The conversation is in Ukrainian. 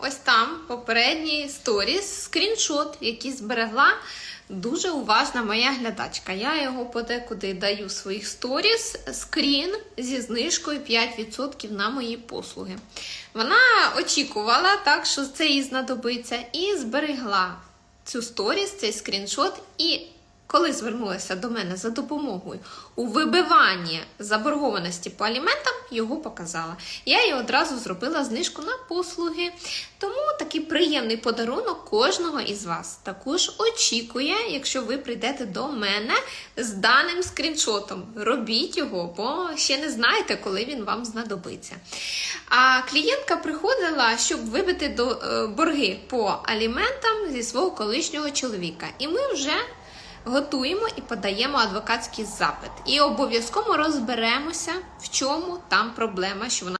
Ось там попередній сторіс, скріншот, який зберегла дуже уважна моя глядачка. Я його подекуди даю в своїх сторіс, скрін зі знижкою 5% на мої послуги. Вона очікувала так, що це їй знадобиться, і зберегла цю сторіс, цей скріншот. І коли звернулася до мене за допомогою у вибиванні заборгованості по аліментам, його показала. Я їй одразу зробила знижку на послуги. Тому такий приємний подарунок кожного із вас також очікує, якщо ви прийдете до мене з даним скріншотом. Робіть його, бо ще не знаєте, коли він вам знадобиться. А клієнтка приходила, щоб вибити до, е, борги по аліментам зі свого колишнього чоловіка. І ми вже готуємо і подаємо адвокатський запит. І обов'язково розберемося, в чому там проблема, що вона.